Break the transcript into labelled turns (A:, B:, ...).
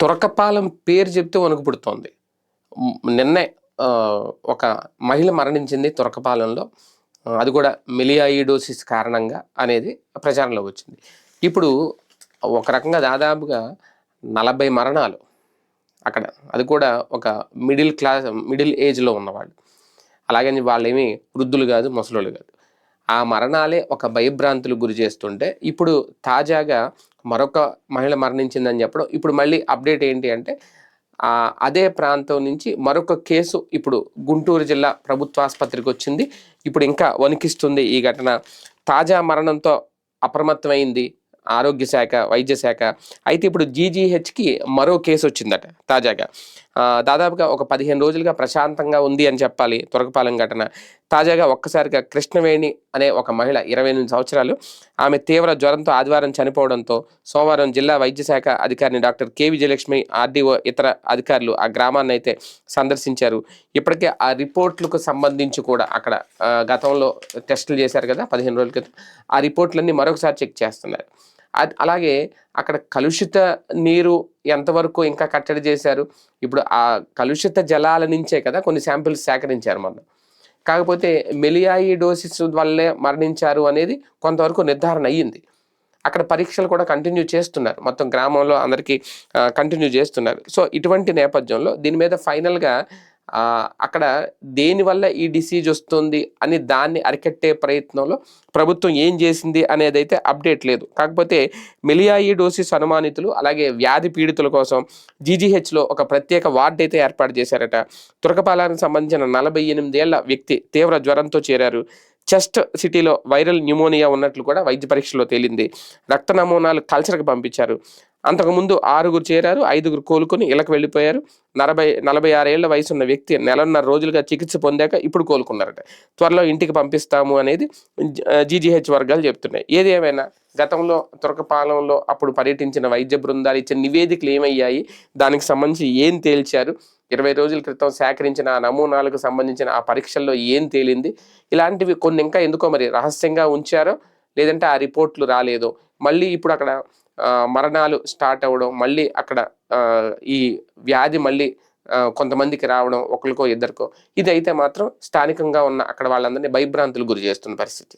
A: తురకపాలెం పేరు చెప్తే వణుకు పుడుతోంది. నిన్నే ఒక మహిళ మరణించింది తురకపాలెంలో. అది కూడా మిలియాయిడోసిస్ కారణంగా అనేది ప్రచారంలోకి వచ్చింది. ఇప్పుడు ఒక రకంగా దాదాపుగా నలభై మరణాలు అక్కడ. అది కూడా ఒక మిడిల్ క్లాస్ మిడిల్ ఏజ్లో ఉన్నవాళ్ళు. అలాగని వాళ్ళేమి వృద్ధులు కాదు ముసలోళ్ళు కాదు. ఆ మరణాలే ఒక భయభ్రాంతులు గురి చేస్తుంటే ఇప్పుడు తాజాగా మరొక మహిళ మరణించిందని చెప్పడం ఇప్పుడు మళ్ళీ అప్డేట్ ఏంటి అంటే అదే ప్రాంతం నుంచి మరొక కేసు ఇప్పుడు గుంటూరు జిల్లా ప్రభుత్వ ఆసుపత్రికి వచ్చింది. ఇప్పుడు ఇంకా వణికిస్తుంది ఈ ఘటన. తాజా మరణంతో అప్రమత్తమైంది ఆరోగ్య శాఖ వైద్య శాఖ. అయితే ఇప్పుడు జీజీహెచ్కి మరో కేసు వచ్చిందట తాజాగా. దాదాపుగా ఒక పదిహేను రోజులుగా ప్రశాంతంగా ఉంది అని చెప్పాలి తురకపాలెం ఘటన. తాజాగా ఒక్కసారిగా కృష్ణవేణి అనే ఒక మహిళ ఇరవై ఎనిమిది సంవత్సరాలు ఆమె తీవ్ర జ్వరంతో ఆదివారం చనిపోవడంతో సోమవారం జిల్లా వైద్య శాఖ అధికారిని డాక్టర్ కె. విజయలక్ష్మి ఆర్డీఓ ఇతర అధికారులు ఆ గ్రామాన్ని అయితే సందర్శించారు. ఇప్పటికే ఆ రిపోర్ట్లకు సంబంధించి కూడా అక్కడ గతంలో టెస్టులు చేశారు కదా పదిహేను రోజుల క్రితం. ఆ రిపోర్ట్లన్నీ మరొకసారి చెక్ చేస్తున్నారు. అలాగే అక్కడ కలుషిత నీరు ఎంతవరకు ఇంకా కట్టడి చేశారు? ఇప్పుడు ఆ కలుషిత జలాల నుంచే కదా కొన్ని శాంపిల్స్ సేకరించారు మొన్న కాకపోతే మెలియాయిడోసిస్ వల్లే మరణించారు అనేది కొంతవరకు నిర్ధారణ అయ్యింది. అక్కడ పరీక్షలు కూడా కంటిన్యూ చేస్తున్నారు. మొత్తం గ్రామంలో అందరికీ కంటిన్యూ చేస్తున్నారు. సో ఇటువంటి నేపథ్యంలో దీని మీద ఫైనల్గా అక్కడ దేనివల్ల ఈ డిసీజ్ వస్తుంది అని దాన్ని అరికట్టే ప్రయత్నంలో ప్రభుత్వం ఏం చేసింది అనేది అయితే అప్డేట్ లేదు. కాకపోతే మిలియాయిడోసిస్ అనుమానితులు అలాగే వ్యాధి పీడితుల కోసం జీజీహెచ్లో ఒక ప్రత్యేక వార్డు అయితే ఏర్పాటు చేశారట. తురకపాలానికి సంబంధించిన నలభై ఎనిమిదేళ్ళ వ్యక్తి తీవ్ర జ్వరంతో చేరారు. చెస్ట్ సిటీలో వైరల్ న్యూమోనియా ఉన్నట్లు కూడా వైద్య పరీక్షలో తేలింది. రక్త నమూనాలు కల్చర్కి పంపించారు. అంతకుముందు ఆరుగురు చేరారు ఐదుగురు కోలుకొని ఇళ్ళకి వెళ్ళిపోయారు. నలభై నలభై ఆరేళ్ళ వయసు ఉన్న వ్యక్తి నెలన్నర రోజులుగా చికిత్స పొందాక ఇప్పుడు కోలుకున్నారట. త్వరలో ఇంటికి పంపిస్తాము అనేది జీజీహెచ్ వర్గాలు చెప్తున్నాయి. ఏది ఏమైనా గతంలో తురకపాలెంలో అప్పుడు పర్యటించిన వైద్య బృందాలు ఇచ్చిన నివేదికలు ఏమయ్యాయి? దానికి సంబంధించి ఏం తేల్చారు? ఇరవై రోజుల క్రితం సేకరించిన ఆ నమూనాలకు సంబంధించిన ఆ పరీక్షల్లో ఏం తేలింది? ఇలాంటివి కొన్ని ఇంకా ఎందుకో మరి రహస్యంగా ఉంచారో? లేదంటే ఆ రిపోర్ట్లు రాలేదో? మళ్ళీ ఇప్పుడు అక్కడ మరణాలు స్టార్ట్ అవ్వడం మళ్ళీ అక్కడ ఈ వ్యాధి మళ్ళీ కొంతమందికి రావడం ఒకరికో ఇద్దరికో ఇదైతే మాత్రం స్థానికంగా ఉన్న అక్కడ వాళ్ళందరినీ భయభ్రాంతులు గురి చేస్తున్న పరిస్థితి.